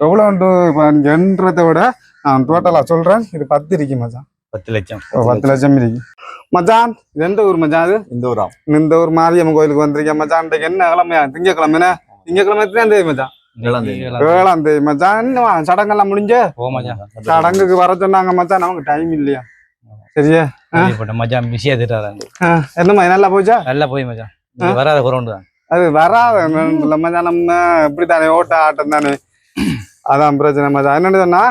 எவ்வளோண்டு இப்போ என்றதை விட நான் டோட்டலா சொல்றேன். இது பத்து இருக்கு மச்சான். பத்து லட்சம். பத்து லட்சம் இருக்கு. மச்சான் இது எந்த ஊர் மச்சான் அது இந்த ஒரு இந்த ஊர் மாரியம்மன் கோயிலுக்கு வந்திருக்கேன் மச்சான்? இன்றைக்கு என்ன கிழமையா? திங்கக்கிழமைனே? திங்கக்கிழமை எத்தனை தேதி மச்சான்? ஏழாம் தேதி. மச்சான் சடங்கெல்லாம் முடிஞ்சு? சடங்குக்கு வர சொன்னாங்க மச்சான். நமக்கு டைம் இல்லையா? சரியா? மச்சான் பிஸியா திட்டாரு ஆ, என்னம்மா நல்லா போச்சா? நல்லா போய் மச்சான். வராத குறவுண்டு தான். அது வராத நம்ம இப்படித்தானே ஓட்ட ஆட்டம் தானே. அதான் பிரச்சனை மச்சான். என்னன்னு சொன்னா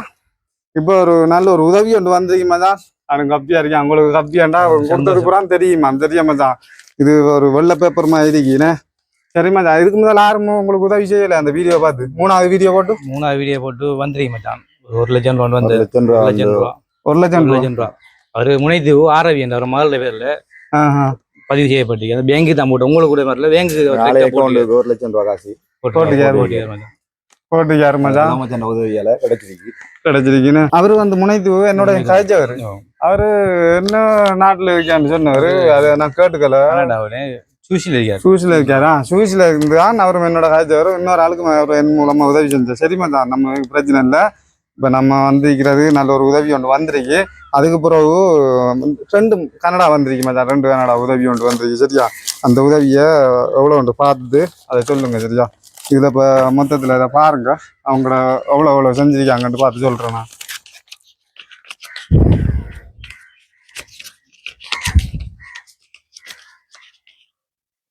இப்போ ஒரு நல்ல ஒரு உதவி ஒன்று வந்திருக்கு மச்சான். அவனுக்கு கப்பியா இருக்கேன் உங்களுக்கு கப்பியாண்டா பூரா தெரியுமா தெரியும் மச்சான். இது ஒரு வெள்ளை பேப்பர் மாதிரி இருக்கீனே சரி மச்சான். இதுக்கு முதல்ல யாரும் உங்களுக்கு உதவி செய்யல அந்த வீடியோ பார்த்து? மூணாவது வீடியோ போட்டு? மூணாவது வீடியோ போட்டு வந்துருக்கு மச்சான். ஒரு லட்சம் ரூபா வந்து. லட்சம் ரூபா ஒரு லட்சம் ரூபா. ஒரு லட்சம் ரூபா. லட்சம் ரூபா. அவரு முனைத்து ஆரவி என்ற ஒரு மகள பேர்ல. பதிவு செய்யப்பட்டிருக்கு. அந்த பேங்க்கு தான் போட்டு உங்களுக்கு கூட வரல பேங்க்கு ஒரு லட்சம் ரூபா காசு. போட்டுக்காரு. போட்டுக்காரு மச்சான்? ராமச்சந்திர உதவியால கிடைச்சிருக்கு. கிடைச்சிருக்கீன்னு. அவரு வந்து முனைத்து என்னோட கழிச்சவர் அவரு என்ன நாட்டுல இருக்கான்னு சொன்னவரு அதை நான் கேட்டுக்கல. சூசில இருக்காரு. சூசில இருக்காரா? சூசில இருந்தான். அவரும் என்னோட காய்ச்சவர் இன்னொரு ஆளுக்கு அவர் என் மூலமா உதவி செஞ்சேன் சரிமா தான் நம்ம பிரச்சனை இல்லை. இப்ப நம்ம வந்திருக்கிறது நல்ல ஒரு உதவி ஒன்று வந்திருக்கு. அதுக்கு பிறகு ரெண்டு கனடா வந்திருக்கு மச்சான். ரெண்டு கனடா உதவி ஒன்று வந்திருக்கு. சரியா? அந்த உதவியை எவ்வளோ ஒன்று பார்த்துட்டு அதை சொல்லுங்க சரியா? இதுல இப்ப மொத்தத்துல இதை பாருங்க. அவங்கள எவ்வளோ எவ்வளோ செஞ்சிருக்காங்கன்ட்டு பார்த்து சொல்றேன் நான்.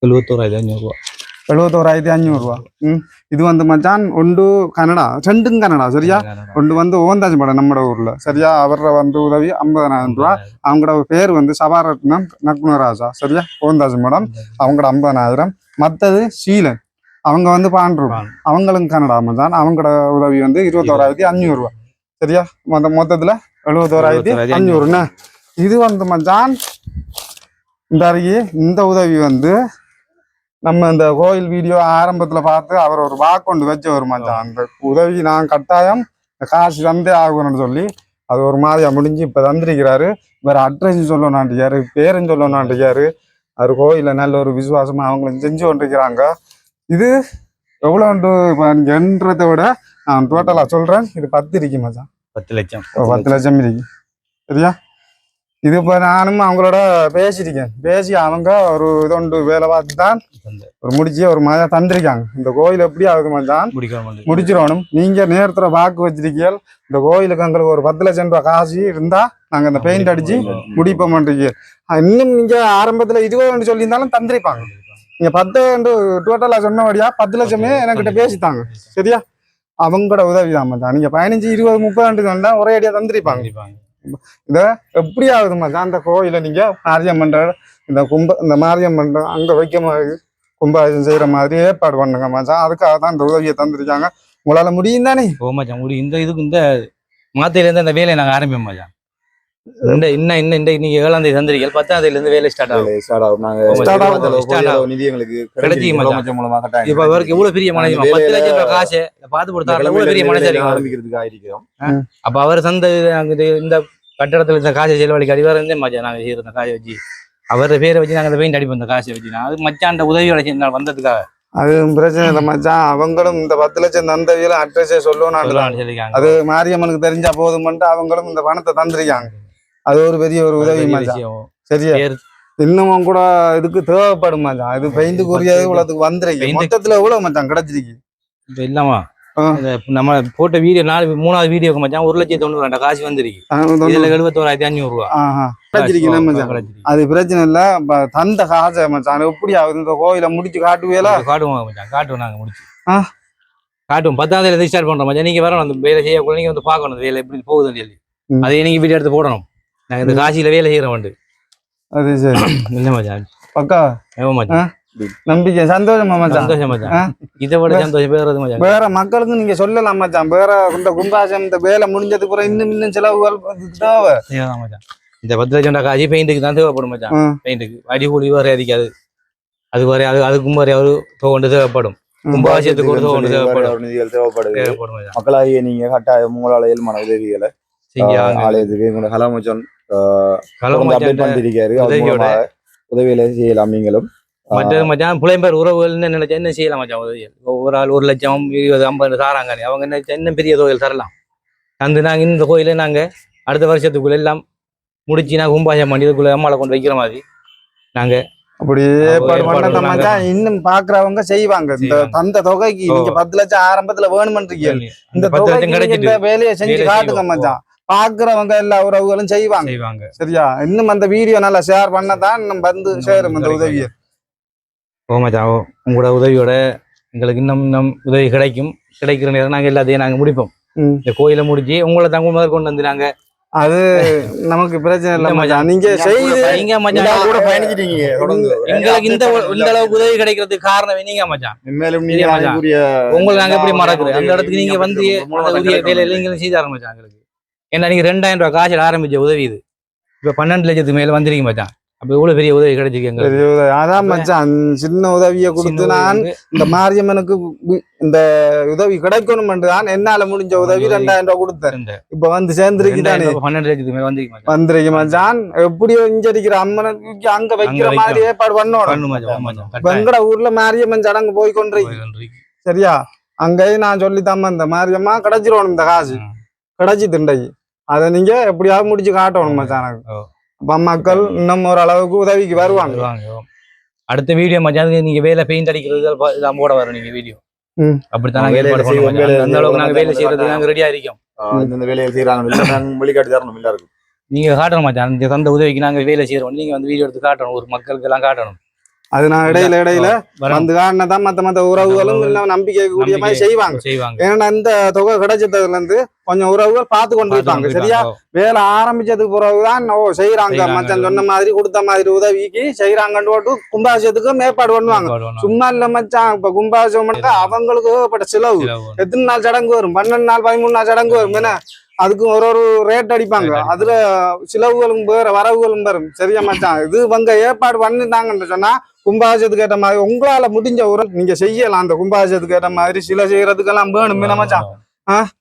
எழுபத்தோராயிரத்தி அஞ்சூறு ரூபா எழுபத்தோராயிரத்தி அஞ்சூறுரூவா ம். இது வந்து மச்சான் ஒன்று கனடா ரெண்டும் கனடா சரியா? ஒன்று வந்து ஓந்தாஜி படம் நம்மட ஊர்ல சரியா? அவர வந்து உதவி ஐம்பதனாயிரம். ரூபா அவங்களோட பேர் வந்து சபாரத்னம் நக்குனராஜா சரியா? ஓந்தாஜி மடம் அவங்களோட ஐம்பதனாயிரம். மற்றது சீலன். அவங்க வந்து பாண்டு அவங்களும் கனடா மச்சான் அவங்களோட உதவி வந்து இருபத்தோராயிரத்தி அஞ்சூறுரூவா சரியா? மொத்த மொத்தத்துல எழுபத்தோராயிரத்தி அஞ்சூறுண்ணா இது வந்து மச்சான் இந்த அருகே இந்த உதவி வந்து நம்ம இந்த கோயில் வீடியோ ஆரம்பத்துல பார்த்து அவர் ஒரு வாக்கொண்டு வச்ச ஒரு மச்சான். அந்த உதவி நான் கட்டாயம் காசு தந்தே ஆகணும்னு சொல்லி அது ஒரு மாதிரியா முடிஞ்சு இப்ப தந்திருக்கிறாரு. வேற அட்ரஸ் சொல்லணும்னாண்டியாரு பேரும் சொல்லணும்னாண்டியாரு அவர் கோயில நல்ல ஒரு விசுவாசமா அவங்களும் செஞ்சு கொண்டிருக்கிறாங்க. இது எவ்வளோண்டு இப்போ என்றதை விட நான் டோட்டலா சொல்றேன். இது பத்து இருக்கு மச்சான். பத்து லட்சம். பத்து லட்சம் இருக்கு. சரியா? இது இப்போ நானும் அவங்களோட பேசியிருக்கேன். பேசி அவங்க ஒரு இதொண்டு வேலை பார்த்து தான். ஒரு முடிச்சு ஒரு மாதிரி தந்திருக்காங்க. இந்த கோயில் எப்படி ஆகுது மச்சான்? முடிச்சிடணும். நீங்க நேரத்துல வாக்கு வச்சிருக்கீங்க இந்த கோயிலுக்கு எங்களுக்கு ஒரு பத்து லட்சம் ரூபாய் காசு இருந்தா நாங்க இந்த பெயிண்ட் அடிச்சு முடிப்போம். பண்றீங்க இன்னும் நீங்க ஆரம்பத்துல இருபது சொல்லியிருந்தாலும் தந்திருப்பாங்க. நீங்க பத்து டோட்டலா சொன்னபடியா பத்து லட்சமே என்கிட்ட பேசித்தாங்க சரியா? அவங்களோட உதவி தான் மச்சான். நீங்க பதினஞ்சு இருபது முப்பது சொன்னா ஒரே அடியா தந்திருப்பாங்க. எப்படி ஆகுது மச்சான் அந்த கோயில நீங்க மாரியம்மன் இந்த கும்ப இந்த மாரியம்மன் அங்க வைக்க மாதிரி கும்பாபிஷேகம் செய்யற மாதிரி ஏற்பாடு பண்ணுங்க மச்சான். அதுக்காக தான் இந்த உதவியை தந்திருக்காங்க. உங்களால முடியும் தானே ஓ மச்சான் முடி இந்த இதுக்கு இந்த மாத்தையில இருந்து அந்த வேலையை நாங்க ஆரம்பிப்போம் மச்சான். இந்த இன்னும் இன்னும் இந்த இன்னைக்கு ஏழாம் தேதி தந்திரிக்கல் பத்தாம் தேதியில இருந்து வேலை ஸ்டார்ட் ஆகும். ஸ்டார்ட் ஆகும். நாங்க நிதி எங்களுக்கு. கிடைச்சி மூலமா கட்டாயம் இப்ப அவருக்கு எவ்வளவு பெரிய மனசு அந்த பத்து லட்சம் ரூபாய் காசு இதை பார்த்து கொடுத்தாரு எவ்வளவு பெரிய மனசு ஆரம்பிக்கிறதுக்கு ஆயிருக்கிறோம் அப்ப அவர் தந்த இந்த கட்டடத்துல இந்த காசை செலவழிக்க அடிவார இருந்தே மச்சான் நாங்க செய்யற காசை வச்சு. அவர பேரை வச்சு நாங்க பெயிண்ட் அடிப்போம் இந்த காசை வச்சு. நான் அது மச்சான் உதவி நான் வந்ததுக்காக. அது பிரச்சனை இல்லை மச்சான். அவங்களும் இந்த பத்து லட்சம் தந்தவியில அட்ரஸே சொல்லிருக்காங்க அது மாரியம்மனுக்கு தெரிஞ்சா போதுமன்ட்டு அவங்களும் இந்த பணத்தை தந்திருக்காங்க. அது ஒரு பெரிய ஒரு உதவி மச்சான். சரியா? இன்னமும் கூட இதுக்கு தேவைப்படும் மச்சான். இது பெயிண்ட்டுக்குரிய இவ்வளவுக்கு வந்துருக்கு மொத்தத்துல எவ்வளவு மச்சான் கிடைச்சிருக்கு? இல்லாமா? நம்ம போட்ட வீடியோ நாலு மூணாவது வீடியோக்கு மச்சான் ஒரு லட்சத்தி தொண்ணூறு ரெண்டு காசு வந்துருக்கு. இதுல எழுபத்தோராயிரத்தி அஞ்சூறு ரூபா. அது பிரச்சனை இல்ல. தந்த காசை மச்சான் எப்படி ஆகுது? இந்த கோயில முடிச்சு காட்டுவேல? காட்டுவோம் மச்சான். காட்டுவோம் நாங்க முடிச்சு. காட்டுவோம். பத்தாம் தேதி ஸ்டார்ட் பண்றோம் மச்சான். நீங்க வரணும் அந்த வேலை செய்யக்குள்ள. நீங்க வந்து பார்க்கணும். இந்த வேலை எப்படி போகுதுன்னு சொல்லி. அதை நீங்க வீடியோ எடுத்து போடணும். நாங்க இந்த காசியில வேலை செய்யறோம் வந்து அது சரி. என்ன மச்சான். பக்கா? ஏவோ மச்சான். நம்பிக்கை சந்தோஷமா மச்சான்? சந்தோஷம். மச்சான். இதை விட சந்தோஷம் பேர் மச்சான்? வேற மக்களுக்கும் நீங்க சொல்லலாம் மச்சான். வேற இந்த கும்பாசம் இந்த வேலை முடிஞ்சதுக்கு அப்புறம் இன்னும் இன்னும் செலவுகள் தேவை மச்சான். இந்த பத்து லட்சம் காசு பெயிண்ட்டுக்கு தான் தேவைப்படும் மச்சான். ம். பெயிண்ட்டுக்கு. அடிக்கூலி வேற அதிக்காது அது வேற அது அதுக்கும் வேற ஒரு தொகை தேவைப்படும். கும்பாபிஷேகத்துக்கு ஒரு தொகை தேவைப்படும். நிதிகள் தேவைப்படும் மக்களாகிய நீங்க கட்டாயம் உங்களால இயல்பான உதவிகளை ஆலயத்துக்கு உங்களோட கலாமச்சன் அப்டேட் பண்ணிருக்காரு உதவிகளை செய்யலாம் நீங்களும். மற்றது மச்சான் புலையம்பேர் உறவுகள் என்ன நினைச்சா என்ன செய்யலாம் மச்சான் உதவிகள்? ஒரு ஆள் ஒரு லட்சம் இருபது ஐம்பது தாராங்க அவங்க நினைச்சா என்ன பெரிய தொகையில் தரலாம்? தந்து நாங்க இந்த கோயிலை நாங்க அடுத்த வருஷத்துக்குள்ள எல்லாம் முடிச்சு நாங்க கும்பாசம் பண்ணி இதுக்குள்ள அம்மாவை கொண்டு வைக்கிற மாதிரி நாங்க அப்படியே ஏற்பாடு ஏற்பாடு பண்ண பண்ணாங்க. மச்சான் இன்னும் பாக்குறவங்க செய்வாங்க. இந்த. தந்த தொகைக்கு. நீங்க பத்து லட்சம் ஆரம்பத்துல வேணுமன்றீங்க இந்த இந்த பத்து தொகைக்கு வேலையை செஞ்சு காட்டுங்க. மச்சான். பாக்குறவங்க எல்லா உறவுகளும் செய்வாங்க. செய்வாங்க. சரியா? இன்னும் அந்த வீடியோ நல்லா ஷேர் பண்ணதான் இன்னும் வந்து சேரும் கிடைக்கும். உதவியை. ஓ மச்சான் ஓ உங்களோட உதவியோட எங்களுக்கு இன்னும் இன்னும் உதவி கிடைக்கும். கிடைக்கிற நேரம் நாங்க எல்லாத்தையும் நாங்க முடிப்போம். இந்த கோயிலை முடிச்சு உங்களை தங்க முதல் கொண்டு வந்து நாங்க அது நமக்கு பிரச்சனை இல்ல மச்சான். மச்சான். நீங்க செய்து நீங்க மச்சான். நீங்க கூட பயணிச்சிட்டீங்க தொடர்ந்து. எங்களுக்கு இந்த இந்த அளவுக்கு உதவி கிடைக்கிறதுக்கு காரணம் நீங்க மச்சான். மேலும் நீங்க மச்சான்? உங்களுக்கு நாங்க எப்படி மறக்குது அந்த இடத்துக்கு நீங்க வந்து அந்த உரிய. வேலையில நீங்களும் செய்து ஆரம்பிச்சாங்க எங்களுக்கு. ஏன்னா நீங்க ரெண்டாயிரம் ரூபாய் காய்ச்சல் ஆரம்பிச்ச உதவி இது. இப்ப பன்னெண்டு லட்சத்துக்கு மேல வந்திருக்கீங்க மச்சான். அப்ப இவ்வளவு பெரிய உதவி கிடைச்சிருக்கு எங்களுக்கு. பெரிய உதவி. அதான் மச்சான் சின்ன உதவியை கொடுத்து நான் இந்த மாரியம்மனுக்கு இந்த உதவி கிடைக்கணும் தான் என்னால முடிஞ்ச உதவி. ரெண்டாயிரம் ரூபாய் கொடுத்தேன். இப்ப வந்து சேர்ந்துருக்கு ரெண்டாயிரம் தானே? ரூபாய் பன்னெண்டு லட்சத்துக்கு மேல வந்திருக்கு மச்சான். வந்திருக்கு மச்சான். எப்படியோ இஞ்சரிக்கிற அம்மனுக்கு அங்க வைக்கிற. மாதிரி ஏற்பாடு பண்ணணும். எங்கட ஊர்ல மாரியம்மன் சடங்கு போய் கொண்டிருக்கு. சரியா? அங்கேயும் நான் சொல்லித்தாம இந்த மாரியம்மா கிடைச்சிருவணும் இந்த காசு. கிடைச்சி திண்டைக்கு அதை நீங்க எப்படியாவது முடிச்சு காட்டணும் மச்சான். அப்ப மக்கள் இன்னும் ஒரு அளவுக்கு உதவிக்கு வருவாங்க. அடுத்த வீடியோ மச்சான் நீங்க வேலை பெயிண்ட் அடிக்கிறது இதெல்லாம் போட வரும் நீங்க வீடியோ. ம். அப்படித்தான் நாங்க ஏற்பாடு பண்ணுவோம் அந்த அளவுக்கு நாங்க வேலை செய்யறதுக்கு நாங்க ரெடியா இருக்கோம். இந்தந்த வேலையை செய்யறாங்க வழிகாட்டி தரணும் எல்லாருக்கும் நீங்க காட்டணும் மச்சான் இந்த தந்த உதவிக்கு நாங்க வேலை செய்யறோம். நீங்க வந்து வீடியோ எடுத்து காட்டணும் ஒரு மக்களுக்கு எல்லாம் காட்டணும். அது நான் இடையில இடையில. வந்து காட்டினதான் மத்த மத்த உறவுகளும் நம்பிக்கை கூடிய மாதிரி செய்வாங்க. ஏன்னா இந்த தொகை கிடைச்சதுல இருந்து கொஞ்சம் உறவுகள் பார்த்து கொண்டு இருப்பாங்க. சரியா? வேலை ஆரம்பிச்சதுக்கு பிறகுதான் ஓ செய்யறாங்க. மச்சான் சொன்ன மாதிரி கொடுத்த மாதிரி உதவிக்கு செய்யறாங்கன்னு போட்டு கும்பாபிஷேகத்துக்கு மேற்பாடு பண்ணுவாங்க. சும்மா இல்ல மச்சான் இப்ப கும்பாபிஷேகம் பண்ணா அவங்களுக்கு ஏகப்பட்ட செலவு. எத்தனை நாள் சடங்கு வரும்? பன்னெண்டு நாள் பதிமூணு நாள் சடங்கு வரும். என்ன? அதுக்கு ஒரு ஒரு ரேட் அடிப்பாங்க. அதுல சிலவுகளும் வேற வரவுகளும் வரும். சரியா மச்சான்? இது இவங்க ஏற்பாடு பண்ணிட்டாங்கன்னு சொன்னா கும்பாபிஷேகத்துக்கு ஏற்ற மாதிரி உங்களால முடிஞ்ச ஒரு நீங்க செய்யலாம். அந்த கும்பாபிஷேகத்துக்கு ஏற்ற மாதிரி சில செய்யறதுக்கெல்லாம் வேணும். மச்சான்?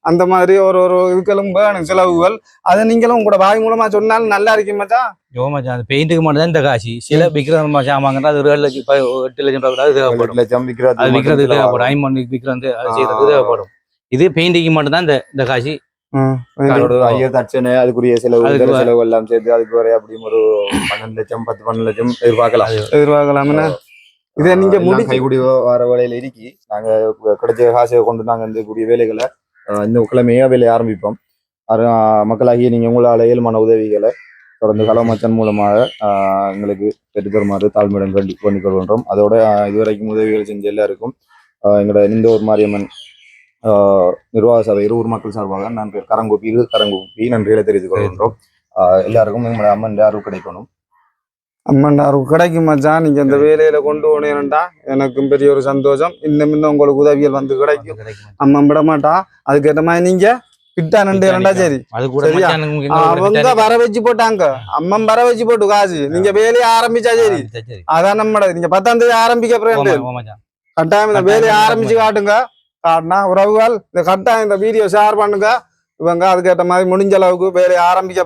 அந்த மாதிரி ஒரு ஒரு இதுக்கெல்லாம் வேணும் செலவுகள். அதை நீங்களும் உங்களோட வாய் மூலமா சொன்னாலும் நல்லா இருக்கும் மச்சான். யோ மச்சான் அந்த பெயிண்ட்டுக்கு மட்டும் தான் இந்த காசு. சில அது ஒரு ஏழு லட்சம் எட்டு லட்சம் ரூபாய் அது தேவைப்படும். லட்சம் விக்கிறது அது தேவைப்படும். அது இது பெயிண்டிங்க்கு மட்டும் தான் இந்த இந்த காசு. ஐயர் தட்சணை அதுக்குரிய செலவு செலவு எல்லாம் சேர்த்து அதுக்கு வரை அப்படியும் ஒரு பன்னெண்டு லட்சம் பத்து பன்னெண்டு லட்சம் எதிர்பார்க்கலாம். எதிர்பார்க்கலாம். இதை நீங்க முடிச்சு கைகூடி வர வேலையில இருக்கி நாங்க கிடைச்ச காசை கொண்டு நாங்க இந்த கூடிய வேலைகளை இந்த கிழமையே வேலையை ஆரம்பிப்போம். மக்களாகிய நீங்க உங்களால இயல்பான உதவிகளை தொடர்ந்து கலமச்சன் மூலமாக எங்களுக்கு பெற்றுத்தருமாறு தாழ்மையுடன் வேண்டி வேண்டிக் கொள்கின்றோம். அதோட இதுவரைக்கும் உதவிகள் செஞ்ச எல்லாருக்கும் எங்களோட இந்த ஒரு மாரியம்மன் நிர்வாக சபை இருவர் மக்கள் சார்பாக நான் கரங்கூப்பி இரு கரங்கூப்பி நன்றிகளை தெரிவித்துக் கொள்கின்றோம். எல்லாருக்கும் எங்களோட அம்மன் யாரும் கிடைக்கணும். அம்மன்டாரு கிடைக்கும் மச்சான். நீங்க இந்த வேலையில கொண்டு போனேன்டா எனக்கும் பெரிய ஒரு சந்தோஷம். இன்னும் இன்னும் உங்களுக்கு உதவிகள் வந்து கிடைக்கும். அம்மன் விட மாட்டா. அதுக்கேற்ற மாதிரி நீங்க கிட்டா நண்டு ரெண்டா சரி. அவங்க. வர வச்சு போட்டாங்க. அம்மன் வர வச்சு போட்டு காசு. நீங்க வேலையை ஆரம்பிச்சா சரி. அதான் நம்மட நீங்க பத்தாம் தேதி ஆரம்பிக்க. கட்டாயம் வேலையை ஆரம்பிச்சு காட்டுங்க. காட்டினா உறவுகள் இந்த கட்டாயம் இந்த வீடியோ ஷேர் பண்ணுங்க. இவங்க அதுக்கேற்ற மாதிரி முடிஞ்ச அளவுக்கு வேலையை ஆரம்பிக்க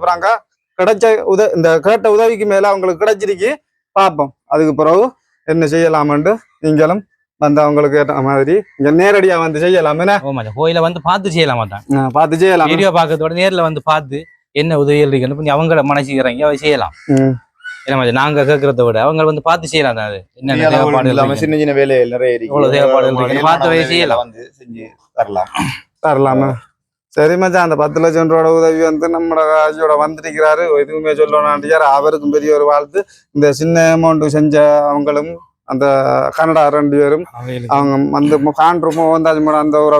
கிடைச்ச உத இந்த கேட்ட உதவிக்கு மேல அவங்களுக்கு கிடைச்சிருக்கு. பார்ப்போம். அதுக்கு பிறகு என்ன செய்யலாமன்ட்டு நீங்களும் வந்து அவங்களுக்கு ஏற்ற மாதிரி இங்க நேரடியா வந்து செய்யலாம். என்ன. கோயிலை வந்து பார்த்து செய்யலாம் மாட்டான் பார்த்து செய்யலாம். வீடியோ பார்க்கறதோட நேர்ல வந்து பார்த்து என்ன உதவிகள் இருக்குன்னு அவங்கள அவ செய்யலாம். மச்சான், நாங்க கேட்கறத விட அவங்க வந்து பார்த்து செய்யலாம் அது. என்னென்ன தேவைப்பாடு இல்லாம. சின்ன சின்ன வேலைகள் நிறைய தேவைப்பாடு. இயல்பான பார்த்து வேலை செய்யலாம். வந்து செஞ்சு தரலாம். தரலாமா? சரி மச்சான் அந்த பத்து லட்சம் ரூபாய் உதவி வந்து நம்ம ஆட்சியோட வந்திருக்கிறாரு. எதுவுமே சொல்லணும்னாண்டியார் அவருக்கும் பெரிய ஒரு வாழ்த்து. இந்த சின்ன அமௌண்ட் செஞ்ச அவங்களும் அந்த கனடா ரெண்டு பேரும் அவங்க வந்து காண்ட்ருமோ வந்தாச்சு மேடம் அந்த ஒரு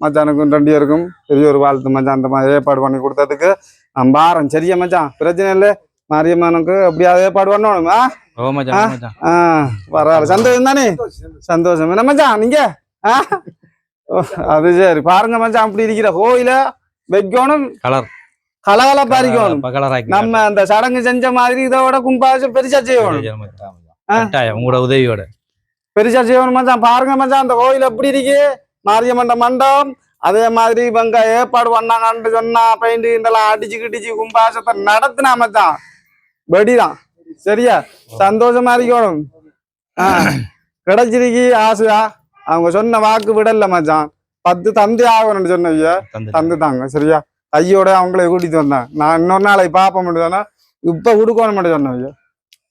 மச்சானுக்கும் ரெண்டு பேருக்கும் பெரிய ஒரு வாழ்த்து மச்சான். அந்த மாதிரி ஏற்பாடு பண்ணி கொடுத்ததுக்கு நான் பாரேன் சரியா மச்சான்? பிரச்சனை இல்லை. மாரியம்மனுக்கு எப்படியாவது ஏற்பாடு பண்ணணுமா ஓ மச்சான், ஓ மச்சான். ஆ பரவாயில்ல சந்தோஷம் தானே சந்தோஷம் என்ன மச்சான் நீங்க அது சரி பாருங்க மச்சான் அப்படி இருக்கிற கோயில வைக்கணும் கலர் கலகல பறிக்கணும் இப்ப கலர் ஆக்கி நம்ம அந்த சடங்கு செஞ்ச மாதிரி இதோட கும்பாசம் பெருசா செய்யணும் உங்களோட உதவியோட பெருசா செய்யணும் மச்சான் பாருங்க மச்சான் அந்த கோயில் எப்படி இருக்கு மாரியம்மன் மண்டபம் அதே மாதிரி இவங்க ஏற்பாடு பண்ணாங்கன்னு சொன்னா பெயிண்ட் இதெல்லாம் அடிச்சு கிடிச்சு கும்பாசத்தை நடத்தினா மச்சான் வெடிதான் சரியா சந்தோஷமா இருக்கணும் கிடைச்சிருக்கி ஆசையா அவங்க சொன்ன வாக்கு விடல மச்சான் பத்து தந்தி ஆகணும்னு சொன்னவிய தந்து தந்துட்டாங்க சரியா கையோட அவங்களே கூட்டிட்டு வந்தாங்க நான் இன்னொரு நாளைக்கு பார்ப்ப முடியும்னா இப்ப கொடுக்கணும் மட்டும் சொன்னவிய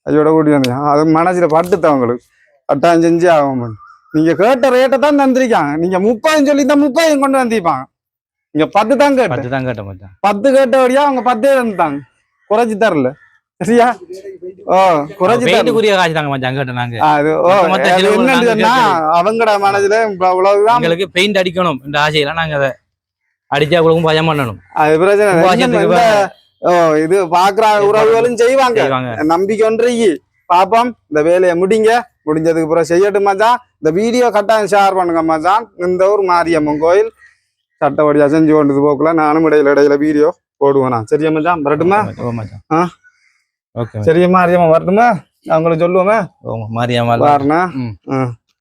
கையோட கூட்டிட்டு வந்தேன் அது மனசுல பட்டுத்து அவங்களுக்கு கட்டாயம் செஞ்சு ஆகும் நீங்க கேட்ட ரேட்டை தான் தந்திருக்காங்க நீங்க முப்பதுன்னு சொல்லி தான் முப்பதையும் கொண்டு வந்திருப்பாங்க நீங்க பத்து தான் கேட்ட பத்து பத்து கேட்டபடியா அவங்க பத்தே தந்துட்டாங்க குறைச்சி தரல சரியா? ஓ பெயிண்ட்டுக்குரிய காசு தாங்க மச்சான் நாங்க. அது ஓ என்னன்னு அவங்கட மனசுல இவ்வளவுதான். எங்களுக்கு பெயிண்ட் அடிக்கணும் இந்த ஆசையில நாங்க அதை அடிச்சா கொடுக்கும் பயம் பண்ணணும். அது பிரச்சனை ஓ இது பாக்குற உறவுகளும் செய்வாங்க. நம்பிக்கை ஒன்றைக்கு பாப்போம் இந்த வேலையை முடிங்க. முடிஞ்சதுக்கு அப்புறம் செய்யட்டும் மச்சான். இந்த வீடியோ கட்டாயம் ஷேர் பண்ணுங்க மச்சான். இந்த ஊர் மாரியம்மன் கோயில் சட்டப்படியா செஞ்சு கொண்டது போக்குல நானும் இடையில இடையில வீடியோ போடுவேன். நான் சரியா மச்சான்? வரட்டுமா? ஆ? ஓகே சரியா மாரியம்மன் வரட்டுமா? அவங்களுக்கு சொல்லுவோமே ஓ மாரியாமல் வரணும்